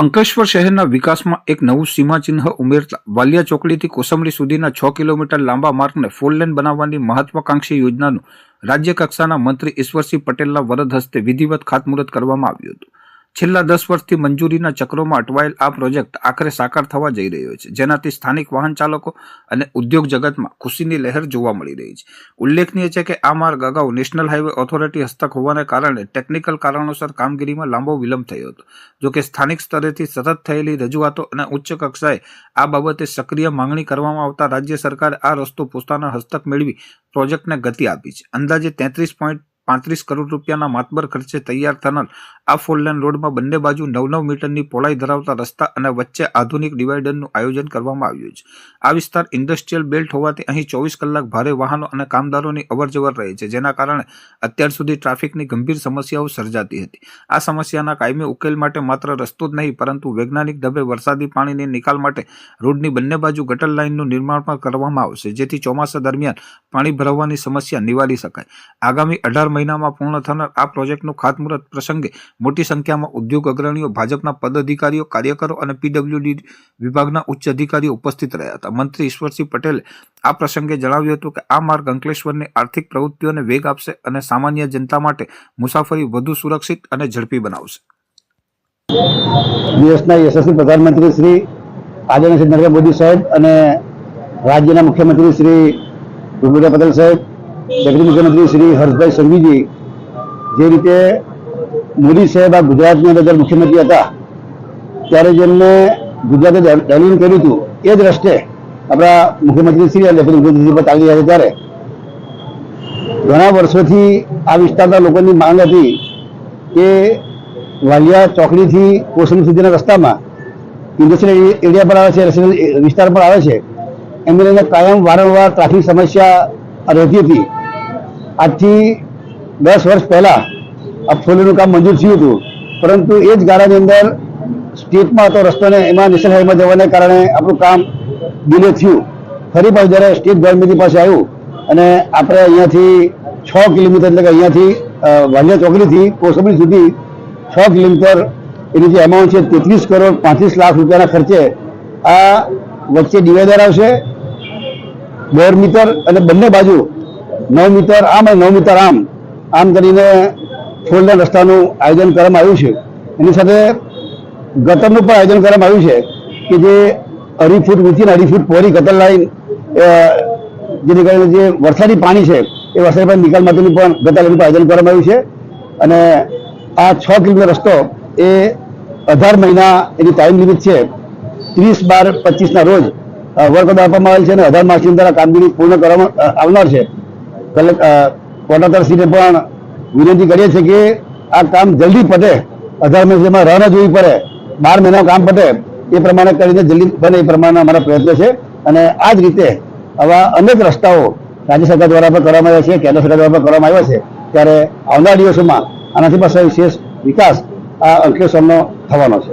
અંકલેશ્વર શહેરના વિકાસમાં એક નવું સીમાચિહ્ન ઉમેરતા વાલિયા ચોકડીથી કોસંબડી સુધીના છ કિલોમીટર લાંબા માર્ગને ફોરલેન બનાવવાની મહત્વાકાંક્ષી યોજનાનું રાજ્ય કક્ષાના મંત્રી ઈશ્વરસિંહ પટેલના વરદ હસ્તે વિધિવત ખાતમુહૂર્ત કરવામાં આવ્યું હતું. છેલ્લા દસ વર્ષથી મંજૂરીના ચક્રોમાં અટવાયેલ આ પ્રોજેક્ટ આખરે સાકાર થવા જઈ રહ્યો છે. જેનાથી સ્થાનિક વાહન ચાલકો અને ઉદ્યોગ જગતમાં ખુશીની લહેર જોવા મળી રહી છે. ઉલ્લેખનીય છે કે આ માર્ગ અગાઉ નેશનલ હાઈવે ઓથોરિટી હસ્તક હોવાને કારણે ટેકનિકલ કારણોસર કામગીરીમાં લાંબો વિલંબ થયો હતો. જો કે સ્થાનિક સ્તરેથી સતત થયેલી રજૂઆતો અને ઉચ્ચ કક્ષાએ આ બાબતે સક્રિય માંગણી કરવામાં આવતા રાજ્ય સરકારે આ રસ્તો પોતાના હસ્તક મેળવી પ્રોજેક્ટને ગતિ આપી છે. અંદાજે તેત્રીસ પોઈન્ટ પાંત્રીસ કરોડ રૂપિયાના માતબર ખર્ચે તૈયાર થનાર આ ફોરલેન રોડમાં બંને બાજુ નવ નવ મીટરની પહોળાઈ ધરાવતા રસ્તા અને વચ્ચે આધુનિક ડિવાઈડરનું આયોજન કરવામાં આવ્યું છે. આ વિસ્તાર ઇન્ડસ્ટ્રીયલ બેલ્ટ હોવાથી અહીં ચોવીસ કલાક ભારે વાહનો અને કામદારોની અવરજવર રહે છે, જેના કારણે અત્યાર સુધી ટ્રાફિકની ગંભીર સમસ્યાઓ સર્જાતી હતી. આ સમસ્યાના કાયમી ઉકેલ માટે માત્ર રસ્તો જ નહીં, પરંતુ વૈજ્ઞાનિક ઢબે વરસાદી પાણીની નિકાલ માટે રોડની બંને બાજુ ગટર લાઇનનું નિર્માણ પણ કરવામાં આવશે, જેથી ચોમાસા દરમિયાન પાણી ભરાવવાની સમસ્યા નિવારી શકાય. આગામી અઢાર મહિનામાં પૂર્ણ થનાર આ પ્રોજેક્ટનું ખાતમુહૂર્ત પ્રસંગે મોટી સંખ્યામાં ઉદ્યોગ અગ્રણીઓ, ભાજપના પદાધિકારીઓ, કાર્યકરો અને પીડબ્લ્યુડી વિભાગના ઉચ્ચ અધિકારીઓ ઉપસ્થિત રહ્યા હતા. મંત્રી ઈશ્વરસિંહ પટેલે આ પ્રસંગે જણાવ્યું હતું કે આ માર્ગ અંકલેશ્વરની આર્થિક પ્રવૃત્તિઓને વેગ આપશે અને સામાન્ય જનતા માટે મુસાફરી વધુ સુરક્ષિત અને ઝડપી બનાવશે. દેશના યશસ્વી પ્રધાનમંત્રી શ્રી આદરણીય નરેન્દ્ર મોદી સાહેબ અને રાજ્યના મુખ્યમંત્રી શ્રી ભૂપેન્દ્ર પટેલ સાહેબ ડેપ્યુટી મુખ્યમંત્રી શ્રી હર્ષભાઈ સંઘવીજી જે રીતે મોદી સાહેબ આ ગુજરાતની અંદર મુખ્યમંત્રી હતા, ત્યારે જેમને ગુજરાતે ડેવલપ કર્યું હતું, એ રસ્તે આપણા મુખ્યમંત્રી શ્રી અને ડેપ્યુટી મુખ્યમંત્રી પર ચાલી રહ્યા છે ત્યારે. ઘણા વર્ષોથી આ વિસ્તારના લોકોની માંગ હતી કે વાલિયા ચોકડીથી કોસમ સુધીના રસ્તામાં ઇન્ડસ્ટ્રીયલ એરિયા પર આવે છે રેસિડેન્શિયલ વિસ્તાર પર આવે છે, એમને કાયમ વારંવાર ટ્રાફિક સમસ્યા રહેતી હતી. આજથી દસ વર્ષ પહેલા આ ફોલીનું કામ મંજૂર થયું હતું. પરંતુ એ જ ગાળાની અંદર સ્ટેટમાં હતો રસ્તો ને એમાં નેશનલ હાઈવેમાં જવાને કારણે આપણું કામ ડિલે થયું. ફરી પાછું જ્યારે સ્ટેટ ગવર્મેન્ટની પાસે આવ્યું અને આપણે અહીંયાથી છ કિલોમીટર એટલે કે અહીંયાથી વાલિયા ચોકડીથી કોસંબડી સુધી છ કિલોમીટર એની જે એમાઉન્ટ છે તેત્રીસ કરોડ પાંત્રીસ લાખ રૂપિયાના ખર્ચે આ વચ્ચે ડિવાઈડર આવશે. દોઢ મીટર અને બંને બાજુ નવ મીટર આમ અને નવ મીટર આમ. આમ કરીને ફોર રસ્તાનું આયોજન કરવામાં આવ્યું છે. એની સાથે ગટરનું પણ આયોજન કરવામાં આવ્યું છે કે જે અઢી ફૂટ ઊંચી અઢી ફૂટ પહોળી ગટર લાઈન જેને કારણે જે વરસાદી પાણી છે એ વરસાદી પાણી નિકાલ માટેનું પણ ગટર લાઈનનું આયોજન કરવામાં આવ્યું છે. અને આ છ કિલોમીટર રસ્તો એ અઢાર મહિના એની ટાઈમ લિમિટ છે. ત્રીસ બાર પચીસના રોજ વર્ગ આપવામાં આવેલ છે અને અઢાર માર્ચની આ કામગીરી પૂર્ણ કરવામાં આવનાર છે. કોટાતરશ્રીને પણ વિનંતી કરીએ છીએ કે આ કામ જલ્દી પતે. અઢાર મહિનામાં રાહ જોવી પડે. બાર મહિના કામ પતે. એ પ્રમાણે કરીને જલ્દી બને એ પ્રમાણે અમારા પ્રયત્ન છે. અને આ જ રીતે આવા અનેક રસ્તાઓ રાજ્ય સરકાર દ્વારા પણ કરવામાં આવ્યા છે, કેન્દ્ર સરકાર દ્વારા પણ કરવામાં આવ્યા છે. ત્યારે આવનાર દિવસોમાં આનાથી પાછળ વિશેષ વિકાસ આ અંકલેશ્વરનો થવાનો છે.